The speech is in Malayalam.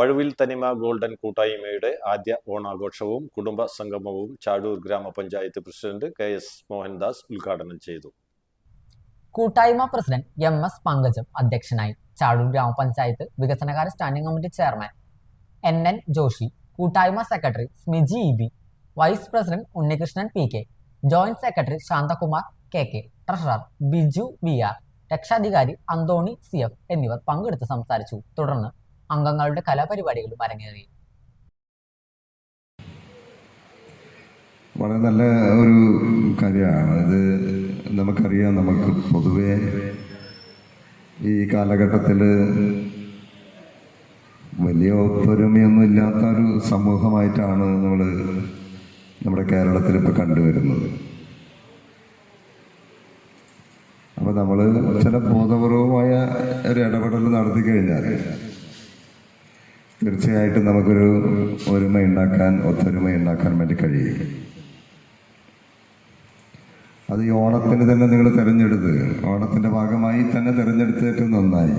പഴുവിൽ തനിമ ഗോൾഡൻ കൂട്ടായ്മയുടെ ആദ്യ ഓണാഘോഷവും കുടുംബ സംഗമവും ചാടൂർ ഗ്രാമപഞ്ചായത്ത് പ്രസിഡന്റ് കെ എസ് മോഹൻദാസ് ഉദ്ഘാടനം ചെയ്തു. കൂട്ടായ്മ പ്രസിഡന്റ് എം എസ് പങ്കജം അധ്യക്ഷനായി ചാടൂർ ഗ്രാമപഞ്ചായത്ത് വികസനകാര്യ standing committee chairman N N Joshi കൂട്ടായ്മ secretary Smiji E B vice president Unnikrishnan P K joint secretary Santhakumar K K treasurer Biju V R രക്ഷാധികാരി അന്തോണി സി എഫ് എന്നിവർ പങ്കെടുത്ത് സംസാരിച്ചു. തുടർന്ന് അംഗങ്ങളുടെ കലാപരിപാടികളും അരങ്ങേറി. വളരെ നല്ല ഒരു കാര്യമാണ്. ഇത് നമുക്കറിയാം നമുക്ക് പൊതുവെ ഈ കാലഘട്ടത്തിൽ വലിയ ഒത്തൊരുമയൊന്നും ഇല്ലാത്ത ഒരു സമൂഹമായിട്ടാണ് നമ്മൾ നമ്മുടെ കേരളത്തിൽ ഇപ്പോൾ കണ്ടുവരുന്നത്. അപ്പോൾ നമ്മൾ ചില ബോധപൂർവമായ ഒരു ഇടപെടൽ നടത്തി കഴിഞ്ഞാൽ തീർച്ചയായിട്ടും നമുക്കൊരു ഒരുമ ഉണ്ടാക്കാൻ ഒത്തൊരുമ ഉണ്ടാക്കാൻ വേണ്ടി കഴിയും. അത് ഈ ഓണത്തിന് തന്നെ നിങ്ങൾ തിരഞ്ഞെടുത്ത് ഓണത്തിന്റെ ഭാഗമായി തന്നെ തിരഞ്ഞെടുത്തിട്ട് നന്നായി.